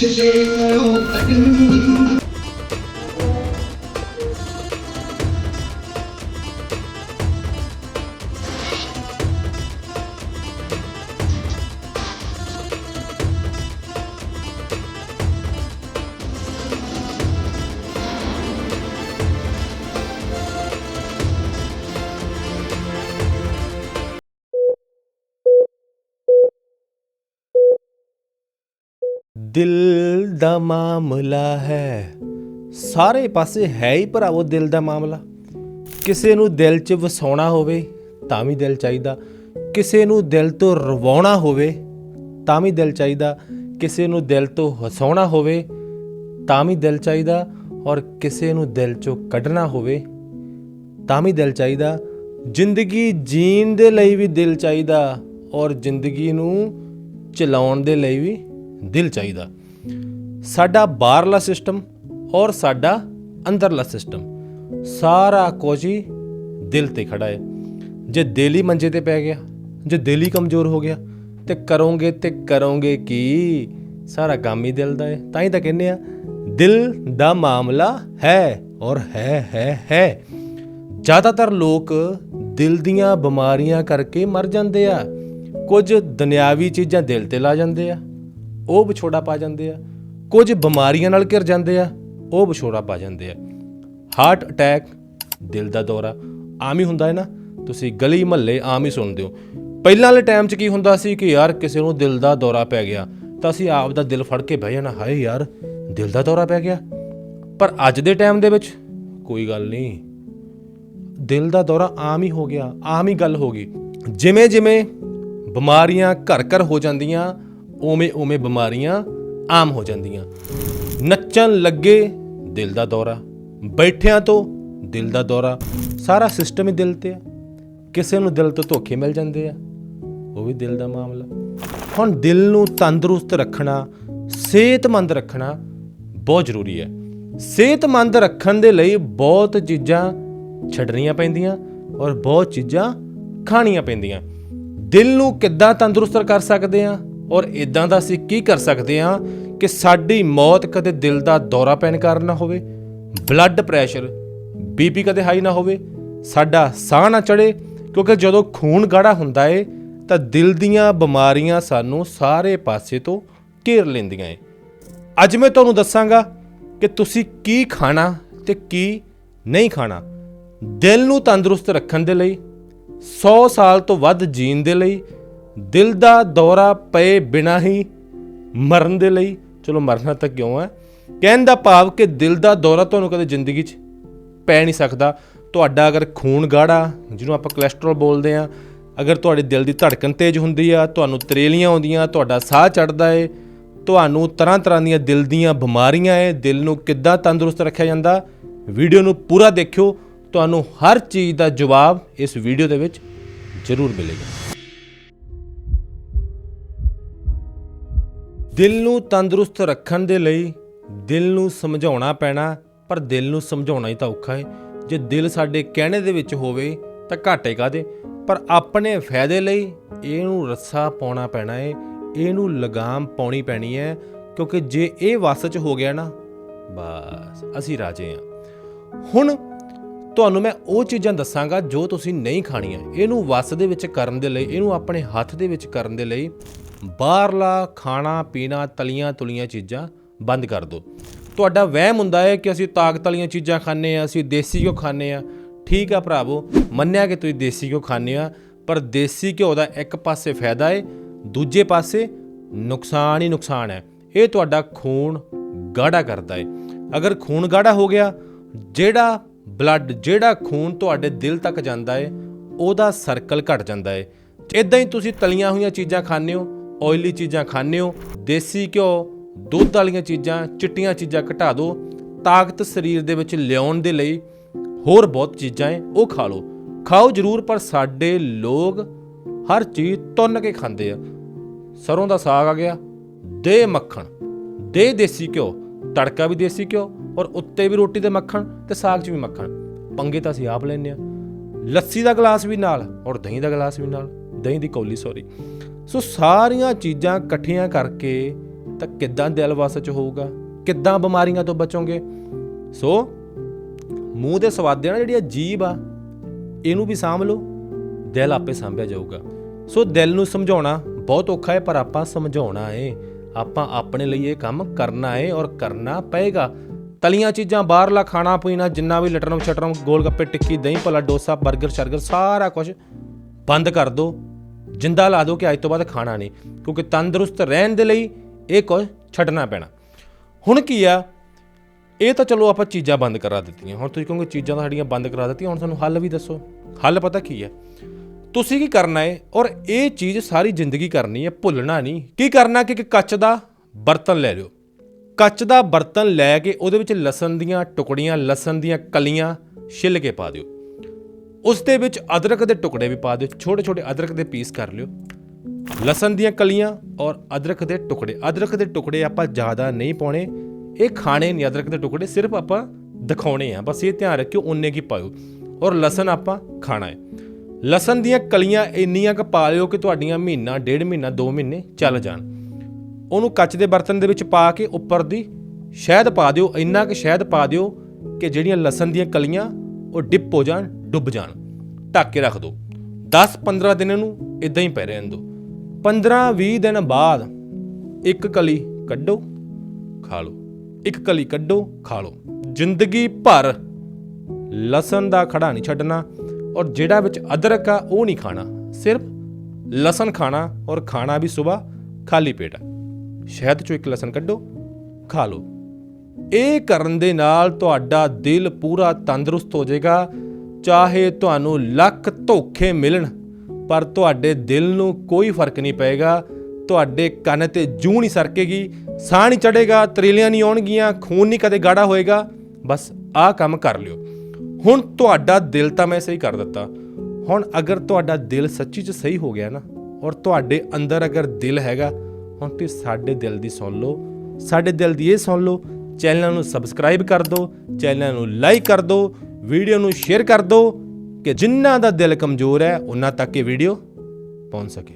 to see you again. ਦਿਲ ਦਾ ਮਾਮਲਾ ਹੈ। ਸਾਰੇ ਪਾਸੇ ਹੈ ਹੀ ਭਰਾਵੋ ਦਿਲ ਦਾ ਮਾਮਲਾ। ਕਿਸੇ ਨੂੰ ਦਿਲ 'ਚ ਵਸਾਉਣਾ ਹੋਵੇ ਤਾਂ ਵੀ ਦਿਲ ਚਾਹੀਦਾ। ਕਿਸੇ ਨੂੰ ਦਿਲ ਤੋਂ ਰਵਾਉਣਾ ਹੋਵੇ ਤਾਂ ਵੀ ਦਿਲ ਚਾਹੀਦਾ। ਕਿਸੇ ਨੂੰ ਦਿਲ ਤੋਂ ਹਸਾਉਣਾ ਹੋਵੇ ਤਾਂ ਵੀ ਦਿਲ ਚਾਹੀਦਾ। ਔਰ ਕਿਸੇ ਨੂੰ ਦਿਲ 'ਚੋਂ ਕੱਢਣਾ ਹੋਵੇ ਤਾਂ ਵੀ ਦਿਲ ਚਾਹੀਦਾ। ਜ਼ਿੰਦਗੀ ਜੀਣ ਦੇ ਲਈ ਵੀ ਦਿਲ ਚਾਹੀਦਾ। ਔਰ ਜ਼ਿੰਦਗੀ ਨੂੰ ਚਲਾਉਣ ਦੇ ਲਈ ਵੀ ਦਿਲ ਚਾਹੀਦਾ। ਸਾਡਾ ਬਾਹਰਲਾ ਸਿਸਟਮ ਔਰ ਸਾਡਾ ਅੰਦਰਲਾ ਸਿਸਟਮ ਸਾਰਾ ਕੁਝ ਹੀ ਦਿਲ ਤੇ ਖੜਾ ਹੈ। ਜੇ ਦਿਲ ਹੀ ਮੰਜੇ ਤੇ ਪੈ ਗਿਆ, ਜੇ ਦਿਲ ਹੀ ਕਮਜ਼ੋਰ ਹੋ ਗਿਆ, ਤੇ ਕਰੋਗੇ ਤੇ ਕਰੋਗੇ ਕੀ? ਸਾਰਾ ਕੰਮ ਹੀ ਦਿਲ ਦਾ ਹੈ। ਤਾਂ ਹੀ ਤਾਂ ਕਹਿੰਦੇ ਆ, ਦਿਲ ਦਾ ਮਾਮਲਾ ਹੈ ਔਰ ਹੈ ਹੈ ਹੈ। ਜ਼ਿਆਦਾਤਰ ਲੋਕ ਦਿਲ ਦੀਆਂ ਬਿਮਾਰੀਆਂ ਕਰਕੇ ਮਰ ਜਾਂਦੇ ਆ। ਕੁਝ ਦੁਨਿਆਵੀ ਚੀਜ਼ਾਂ ਦਿਲ ਤੇ ਲਾ ਜਾਂਦੇ ਆ। ਉਹ ਵਿਛੋੜਾ ਪਾ ਜਾਂਦੇ ਆ। ਕੁਝ ਬਿਮਾਰੀਆਂ ਨਾਲ ਘਿਰ ਜਾਂਦੇ ਆ, ਉਹ ਵਿਛੋੜਾ ਪਾ ਜਾਂਦੇ ਆ। ਹਾਰਟ ਅਟੈਕ ਦਿਲ ਦਾ ਦੌਰਾ, ਆਮ ਹੀ ਹੁੰਦਾ ਹੈ ਨਾ। ਤੁਸੀਂ ਗਲੀ ਮਹੱਲੇ ਆਮ ਹੀ ਸੁਣਦੇ ਹੋ। ਪਹਿਲਾਂ ਵਾਲੇ ਟਾਈਮ 'ਚ ਕੀ ਹੁੰਦਾ ਸੀ ਕਿ ਯਾਰ ਕਿਸੇ ਨੂੰ ਦਿਲ ਦਾ ਦੌਰਾ ਪੈ ਗਿਆ, ਤਾਂ ਅਸੀਂ ਆਪ ਦਾ ਦਿਲ ਫੜ ਕੇ ਬਹਿ ਜਾਣਾ, ਹਾਏ ਯਾਰ, ਦਿਲ ਦਾ ਦੌਰਾ ਪੈ ਗਿਆ। ਪਰ ਅੱਜ ਦੇ ਟਾਈਮ ਦੇ ਵਿੱਚ ਕੋਈ ਗੱਲ ਨਹੀਂ। ਦਿਲ ਦਾ ਦੌਰਾ ਆਮ ਹੀ ਹੋ ਗਿਆ, ਆਮ ਹੀ ਗੱਲ ਹੋ ਗਈ। ਜਿਵੇਂ ਜਿਵੇਂ ਬਿਮਾਰੀਆਂ ਘਰ ਘਰ ਹੋ ਜਾਂਦੀਆਂ ਓਵੇਂ ਓਵੇਂ ਬਿਮਾਰੀਆਂ ਆਮ ਹੋ ਜਾਂਦੀਆਂ। ਨੱਚਣ ਲੱਗੇ ਦਿਲ ਦਾ ਦੌਰਾ, ਬੈਠਿਆਂ ਤੋਂ ਦਿਲ ਦਾ ਦੌਰਾ। ਸਾਰਾ ਸਿਸਟਮ ਹੀ ਦਿਲ ਤੇ ਆ। ਕਿਸੇ ਨੂੰ ਦਿਲ ਤੋਂ ਧੋਖੇ ਮਿਲ ਜਾਂਦੇ ਆ। ਉਹ ਵੀ ਦਿਲ ਦਾ ਮਾਮਲਾ। ਹੁਣ ਦਿਲ ਨੂੰ ਤੰਦਰੁਸਤ ਰੱਖਣਾ, ਸਿਹਤਮੰਦ ਰੱਖਣਾ ਬਹੁਤ ਜ਼ਰੂਰੀ ਹੈ। ਸਿਹਤਮੰਦ ਰੱਖਣ ਦੇ ਲਈ ਬਹੁਤ ਚੀਜ਼ਾਂ ਛੱਡਣੀਆਂ ਪੈਂਦੀਆਂ ਔਰ ਬਹੁਤ ਚੀਜ਼ਾਂ ਖਾਣੀਆਂ ਪੈਂਦੀਆਂ। ਦਿਲ ਨੂੰ ਕਿੱਦਾਂ ਤੰਦਰੁਸਤ ਕਰ ਸਕਦੇ ਆ? ਔਰ ਇਦਾਂ ਦਾ ਅਸੀਂ ਕੀ ਕਰ ਸਕਦੇ ਹਾਂ ਕਿ ਸਾਡੀ ਮੌਤ ਕਦੇ ਦਿਲ ਦਾ ਦੌਰਾ ਪੈਣ ਕਾਰਨ ਨਾ ਹੋਵੇ ਬਲੱਡ ਪ੍ਰੈਸ਼ਰ ਬੀਪੀ ਕਦੇ ਹਾਈ ਨਾ ਹੋਵੇ, ਸਾਡਾ ਸਾਹ ਨਾ ਚੜੇ ਕਿਉਂਕਿ ਜਦੋਂ ਖੂਨ ਗਾੜਾ ਹੁੰਦਾ ਏ, ਤਾਂ ਦਿਲ ਦੀਆਂ ਬਿਮਾਰੀਆਂ ਸਾਨੂੰ ਸਾਰੇ ਪਾਸੇ ਤੋਂ ਘੇਰ ਲੈਂਦੀਆਂ ਏ। ਅੱਜ ਮੈਂ ਤੁਹਾਨੂੰ ਦੱਸਾਂਗਾ ਕਿ ਤੁਸੀਂ ਕੀ ਖਾਣਾ ਤੇ ਕੀ ਨਹੀਂ ਖਾਣਾ। ਦਿਲ ਨੂੰ ਤੰਦਰੁਸਤ ਰੱਖਣ ਦੇ ਲਈ 100 ਸਾਲ ਤੋਂ ਵੱਧ ਜੀਣ ਦੇ ਲਈ ਦਿਲ ਦਾ ਦੌਰਾ ਪਏ ਬਿਨਾ ਹੀ ਮਰਨ ਦੇ ਲਈ। ਚਲੋ ਮਰਨਾ ਤਾਂ ਕਿਉਂ ਹੈ? ਕਹਿਣ ਦਾ ਭਾਵ ਕਿ ਦਿਲ ਦਾ ਦੌਰਾ ਤੁਹਾਨੂੰ ਕਦੇ ਜ਼ਿੰਦਗੀ 'ਚ ਪੈ ਨਹੀਂ ਸਕਦਾ। ਤੁਹਾਡਾ ਅਗਰ ਖੂਨ ਗਾੜਾ, ਜਿਹਨੂੰ ਆਪਾਂ ਕੋਲੇਸਟ੍ਰੋਲ ਬੋਲਦੇ ਆ ਅਗਰ ਤੁਹਾਡੇ ਦਿਲ ਦੀ ਧੜਕਣ ਤੇਜ਼ ਹੁੰਦੀ ਆ, ਤੁਹਾਨੂੰ ਤਰੇਲੀਆਂ ਆਉਂਦੀਆਂ, ਤੁਹਾਡਾ ਸਾਹ ਚੜਦਾ ਏ, ਤੁਹਾਨੂੰ ਤਰ੍ਹਾਂ ਤਰ੍ਹਾਂ ਦੀਆਂ ਦਿਲ ਦੀਆਂ ਬਿਮਾਰੀਆਂ ਏ, ਦਿਲ ਨੂੰ ਕਿੱਦਾਂ ਤੰਦਰੁਸਤ ਰੱਖਿਆ ਜਾਂਦਾ, ਵੀਡੀਓ ਨੂੰ ਪੂਰਾ ਦੇਖਿਓ। ਤੁਹਾਨੂੰ ਹਰ ਚੀਜ਼ ਦਾ ਜਵਾਬ ਇਸ ਵੀਡੀਓ ਦੇ ਵਿੱਚ ਜ਼ਰੂਰ ਮਿਲੇਗਾ। ਦਿਲ ਨੂੰ ਤੰਦਰੁਸਤ ਰੱਖਣ ਦੇ ਲਈ ਦਿਲ ਨੂੰ ਸਮਝਾਉਣਾ ਪੈਣਾ, ਪਰ ਦਿਲ ਨੂੰ ਸਮਝਾਉਣਾ ਹੀ ਤਾਂ ਔਖਾ ਹੈ ਜੇ ਦਿਲ ਸਾਡੇ ਕਹਿਣੇ ਦੇ ਵਿੱਚ ਹੋਵੇ ਤਾਂ ਘਾਟੇ ਕਾਦੇ ਪਰ ਆਪਣੇ ਫਾਇਦੇ ਲਈ ਇਹਨੂੰ ਰੱਸਾ ਪਾਉਣਾ ਪੈਣਾ ਹੈ ਇਹਨੂੰ ਲਗਾਮ ਪਾਉਣੀ ਪੈਣੀ ਹੈ ਕਿਉਂਕਿ ਜੇ ਇਹ ਵਸ 'ਚ ਹੋ ਗਿਆ ਨਾ, ਬਸ ਅਸੀਂ ਰਾਜੇ ਹਾਂ ਹੁਣ ਤੁਹਾਨੂੰ ਮੈਂ ਉਹ ਚੀਜ਼ਾਂ ਦੱਸਾਂਗਾ ਜੋ ਤੁਸੀਂ ਨਹੀਂ ਖਾਣੀਆਂ। ਇਹਨੂੰ ਵਸ ਦੇ ਵਿੱਚ ਕਰਨ ਦੇ ਲਈ, ਇਹਨੂੰ ਆਪਣੇ ਹੱਥ ਦੇ ਵਿੱਚ ਕਰਨ ਦੇ ਲਈ ਬਾਹਰਲਾ ਖਾਣਾ, ਪੀਣਾ, ਤਲੀਆਂ ਤੁਲੀਆਂ ਚੀਜ਼ਾਂ ਬੰਦ ਕਰ ਦਿਓ ਤੁਹਾਡਾ ਵਹਿਮ ਹੁੰਦਾ ਹੈ ਕਿ ਅਸੀਂ ਤਾਕਤ ਵਾਲੀਆਂ ਚੀਜ਼ਾਂ ਖਾਂਦੇ ਆ ਅਸੀਂ ਦੇਸੀ ਘਿਓ ਖਾਂਦੇ ਆ ਠੀਕ ਆ ਭਰਾਵੋ, ਮੰਨਿਆ ਕਿ ਤੁਸੀਂ ਦੇਸੀ ਘਿਓ ਖਾਂਦੇ ਆ ਪਰ ਦੇਸੀ ਘਿਓ ਦਾ ਇੱਕ ਪਾਸੇ ਫਾਇਦਾ ਹੈ, ਦੂਜੇ ਪਾਸੇ ਨੁਕਸਾਨ ਹੀ ਨੁਕਸਾਨ ਹੈ। ਇਹ ਤੁਹਾਡਾ ਖੂਨ ਗਾੜਾ ਕਰਦਾ ਹੈ। ਅਗਰ ਖੂਨ ਗਾੜਾ ਹੋ ਗਿਆ, ਜਿਹੜਾ ਬਲੱਡ ਜਿਹੜਾ ਖੂਨ ਤੁਹਾਡੇ ਦਿਲ ਤੱਕ ਜਾਂਦਾ ਹੈ, ਉਹਦਾ ਸਰਕਲ ਘਟ ਜਾਂਦਾ ਹੈ। ਇਦਾਂ ਹੀ ਤੁਸੀਂ ਤਲੀਆਂ ਹੋਈਆਂ ਚੀਜ਼ਾਂ ਖਾਂਦੇ ਹੋ ਆਇਲੀ ਚੀਜ਼ਾਂ ਖਾਂਦੇ ਹੋ, ਦੇਸੀ ਘਿਓ, ਦੁੱਧ ਵਾਲੀਆਂ ਚੀਜ਼ਾਂ, ਚਿੱਟੀਆਂ ਚੀਜ਼ਾਂ ਘਟਾ ਦਿਓ ਤਾਕਤ ਸਰੀਰ ਦੇ ਵਿੱਚ ਲਿਆਉਣ ਦੇ ਲਈ ਹੋਰ ਬਹੁਤ ਚੀਜ਼ਾਂ ਹੈ, ਉਹ ਖਾ ਲਓ। ਖਾਓ ਜ਼ਰੂਰ, ਪਰ ਸਾਡੇ ਲੋਕ ਹਰ ਚੀਜ਼ ਤੁੰਨ ਕੇ ਖਾਂਦੇ ਆ। ਸਰੋਂ ਦਾ ਸਾਗ ਆ ਗਿਆ, ਦੇ ਮੱਖਣ, ਦੇ ਦੇਸੀ ਘਿਓ, ਤੜਕਾ ਵੀ ਦੇਸੀ ਘਿਓ ਔਰ ਉੱਤੇ ਵੀ ਰੋਟੀ ਤੇ ਮੱਖਣ ਤੇ ਸਾਗ 'ਚ ਵੀ ਮੱਖਣ। ਪੰਗੇ ਤਾਂ ਅਸੀਂ ਆਪ ਲੈਂਦੇ ਆ। ਲੱਸੀ ਦਾ ਗਲਾਸ ਵੀ ਨਾਲ ਔਰ ਦਹੀਂ ਦਾ ਗਲਾਸ ਵੀ ਨਾਲ। ਦਹੀਂ ਦੀ ਕੌਲੀ ਸੌਰੀ ਸੋ ਸਾਰੀਆਂ ਚੀਜ਼ਾਂ ਇਕੱਠੀਆਂ ਕਰਕੇ ਤਾਂ ਕਿੱਦਾਂ ਦਿਲ ਵਸ ਚ ਹੋਊਗਾ? ਕਿੱਦਾਂ ਬਿਮਾਰੀਆਂ ਤੋਂ ਬਚੋਗੇ? ਸੋ ਮੂੰਹ ਦੇ ਸਵਾਦਿਆਂ ਨਾਲ ਜਿਹੜੀ ਇਹ ਆ, ਇਹਨੂੰ ਵੀ ਸਾਂਭ ਲਓ। ਦਿਲ ਆਪੇ ਸਾਂਭਿਆ ਜਾਊਗਾ। ਸੋ ਦਿਲ ਨੂੰ ਸਮਝਾਉਣਾ ਬਹੁਤ ਔਖਾ ਹੈ, ਪਰ ਆਪਾਂ ਸਮਝਾਉਣਾ ਏ। ਆਪਾਂ ਆਪਣੇ ਲਈ ਇਹ ਕੰਮ ਕਰਨਾ ਏ ਔਰ ਕਰਨਾ ਪਏਗਾ। ਤਲੀਆਂ ਚੀਜ਼ਾਂ, ਬਾਹਰਲਾ ਖਾਣਾ ਪੀਣਾ, ਜਿੰਨਾ ਵੀ ਲਟਰਮ ਛਟਰਮ ਗੋਲ ਗੱਪੇ ਟਿੱਕੀ, ਦਹੀਂ ਭਲਾ, ਡੋਸਾ 버ਗਰ ਸ਼ਰਗਰ, ਸਾਰਾ ਕੁਝ ਬੰਦ ਕਰ ਦਿਓ ਜਿੰਦਾ ਲਾ ਦਿਓ ਕਿ ਅੱਜ ਤੋਂ ਬਾਅਦ ਖਾਣਾ ਨਹੀਂ, ਕਿਉਂਕਿ ਤੰਦਰੁਸਤ ਰਹਿਣ ਦੇ ਲਈ ਇਹ ਕੁਝ ਛੱਡਣਾ ਪੈਣਾ। ਹੁਣ ਕੀ ਆ? ਇਹ ਤਾਂ ਚਲੋ ਆਪਾਂ ਚੀਜ਼ਾਂ ਬੰਦ ਕਰਾ ਦਿੱਤੀਆਂ। ਹੁਣ ਤੁਸੀਂ ਕਹੋਗੇ ਚੀਜ਼ਾਂ ਤਾਂ ਸਾਡੀਆਂ ਬੰਦ ਕਰਾ ਦਿੱਤੀਆਂ, ਹੁਣ ਸਾਨੂੰ ਹੱਲ ਵੀ ਦੱਸੋ। ਹੱਲ ਪਤਾ ਕੀ ਹੈ ਤੁਸੀਂ ਕੀ ਕਰਨਾ ਹੈ ਔਰ ਇਹ ਚੀਜ਼ ਸਾਰੀ ਜ਼ਿੰਦਗੀ ਕਰਨੀ ਹੈ ਭੁੱਲਣਾ ਨਹੀਂ। ਕੀ ਕਰਨਾ ਕਿ ਇੱਕ ਕੱਚ ਦਾ ਬਰਤਨ ਲੈ ਲਿਓ। ਕੱਚ ਦਾ ਬਰਤਨ ਲੈ ਕੇ ਉਹਦੇ ਵਿੱਚ ਲਸਣ ਦੀਆਂ ਟੁਕੜੀਆਂ, ਲਸਣ ਦੀਆਂ ਕਲੀਆਂ ਛਿੱਲ ਕੇ ਪਾ ਦਿਓ। ਉਸ ਦੇ ਵਿੱਚ ਅਦਰਕ ਦੇ ਟੁਕੜੇ ਵੀ ਪਾ ਦਿਓ ਛੋਟੇ ਛੋਟੇ ਅਦਰਕ ਦੇ ਪੀਸ ਕਰ ਲਿਓ। ਲਸਣ ਦੀਆਂ ਕਲੀਆਂ ਔਰ ਅਦਰਕ ਦੇ ਟੁਕੜੇ। ਅਦਰਕ ਦੇ ਟੁਕੜੇ ਆਪਾਂ ਜ਼ਿਆਦਾ ਨਹੀਂ ਪਾਉਣੇ। ਇਹ ਖਾਣੇ ਨਹੀਂ, ਅਦਰਕ ਦੇ ਟੁਕੜੇ ਸਿਰਫ ਆਪਾਂ ਦਿਖਾਉਣੇ ਆ। ਬਸ ਇਹ ਧਿਆਨ ਰੱਖਿਓ, ਉਨੇ ਕੀ ਪਾਇਓ। ਔਰ ਲਸਣ ਆਪਾਂ ਖਾਣਾ ਹੈ। ਲਸਣ ਦੀਆਂ ਕਲੀਆਂ ਇੰਨੀਆਂ ਕੁ ਪਾ ਲਿਓ ਕਿ ਤੁਹਾਡੀਆਂ ਮਹੀਨਾ, ਡੇਢ ਮਹੀਨਾ 2 ਮਹੀਨੇ ਚੱਲ ਜਾਣ। ਉਹਨੂੰ ਕੱਚ ਦੇ ਬਰਤਨ ਦੇ ਵਿੱਚ ਪਾ ਕੇ ਉੱਪਰ ਦੀ ਸ਼ਹਿਦ ਪਾ ਦਿਓ। ਇੰਨਾ ਕਿ ਸ਼ਹਿਦ ਪਾ ਦਿਓ ਕਿ ਜਿਹੜੀਆਂ ਲਸਣ ਦੀਆਂ ਕਲੀਆਂ ਉਹ ਡਿਪ ਹੋ ਜਾਣ। ਡੁੱਬ ਜਾਣ। ਢੱਕ ਕੇ ਰੱਖ ਦਿਓ 10-15 ਦਿਨ ਇਹਨੂੰ ਇਦਾਂ ਹੀ ਪੈ ਰਹਿਣ ਦਿਓ 15-20 ਦਿਨ ਬਾਅਦ ਇੱਕ ਕਲੀ ਕੱਢੋ, ਖਾ ਲਓ। ਇੱਕ ਕਲੀ ਕੱਢੋ, ਖਾ ਲਓ। ਜ਼ਿੰਦਗੀ ਭਰ ਲਸਣ ਦਾ ਖੜਾ ਨਹੀਂ ਛੱਡਣਾ ਔਰ ਜਿਹੜਾ ਵਿੱਚ ਅਦਰਕ ਆ, ਉਹ ਨਹੀਂ ਖਾਣਾ। ਸਿਰਫ ਲਸਣ ਖਾਣਾ ਔਰ ਖਾਣਾ ਵੀ ਸਵੇਰ ਖਾਲੀ ਪੇਟ। ਆ ਸ਼ਹਿਦ ਚੋਂ ਇੱਕ ਲਸਣ ਕੱਢੋ, ਖਾ ਲਓ। ਇਹ ਕਰਨ ਦੇ ਨਾਲ ਤੁਹਾਡਾ ਦਿਲ ਪੂਰਾ ਤੰਦਰੁਸਤ ਹੋ ਜਾਏਗਾ। ਚਾਹੇ ਤੁਹਾਨੂੰ ਲੱਖ ਧੋਖੇ ਮਿਲਣ, ਪਰ ਤੁਹਾਡੇ ਦਿਲ ਨੂੰ ਕੋਈ ਫ਼ਰਕ ਨਹੀਂ ਪਏਗਾ। ਤੁਹਾਡੇ ਕੰਨ ਤੇ ਜੂ ਨਹੀਂ ਸਰਕੇਗੀ, ਸਾਹ ਨਹੀਂ ਚੜੇਗਾ ਤਰੇਲੀਆਂ ਨਹੀਂ ਆਉਣਗੀਆਂ, ਖੂਨ ਨਹੀਂ ਕਦੇ ਗਾੜਾ ਹੋਏਗਾ। ਬਸ ਆਹ ਕੰਮ ਕਰ ਲਿਓ। ਹੁਣ ਤੁਹਾਡਾ ਦਿਲ ਤਾਂ ਮੈਂ ਸਹੀ ਕਰ ਦਿੱਤਾ। ਹੁਣ ਅਗਰ ਤੁਹਾਡਾ ਦਿਲ ਸੱਚੀ 'ਚ ਸਹੀ ਹੋ ਗਿਆ ਨਾ, ਔਰ ਤੁਹਾਡੇ ਅੰਦਰ ਅਗਰ ਦਿਲ ਹੈਗਾ, ਹੁਣ ਤੁਸੀਂ ਸਾਡੇ ਦਿਲ ਦੀ ਸੁਣ ਲਓ। ਸਾਡੇ ਦਿਲ ਦੀ ਇਹ ਸੁਣ ਲਓ, ਚੈਨਲ ਨੂੰ ਸਬਸਕ੍ਰਾਈਬ ਕਰ ਦਿਓ, ਚੈਨਲ ਨੂੰ ਲਾਈਕ ਕਰ ਦਿਓ ਵੀਡੀਓ ਨੂੰ ਸ਼ੇਅਰ ਕਰ ਦਿਓ ਕਿ ਜਿਨ੍ਹਾਂ ਦਾ ਦਿਲ ਕਮਜ਼ੋਰ ਹੈ, ਉਹਨਾਂ ਤੱਕ ਇਹ ਵੀਡੀਓ ਪਹੁੰਚ ਸਕੇ।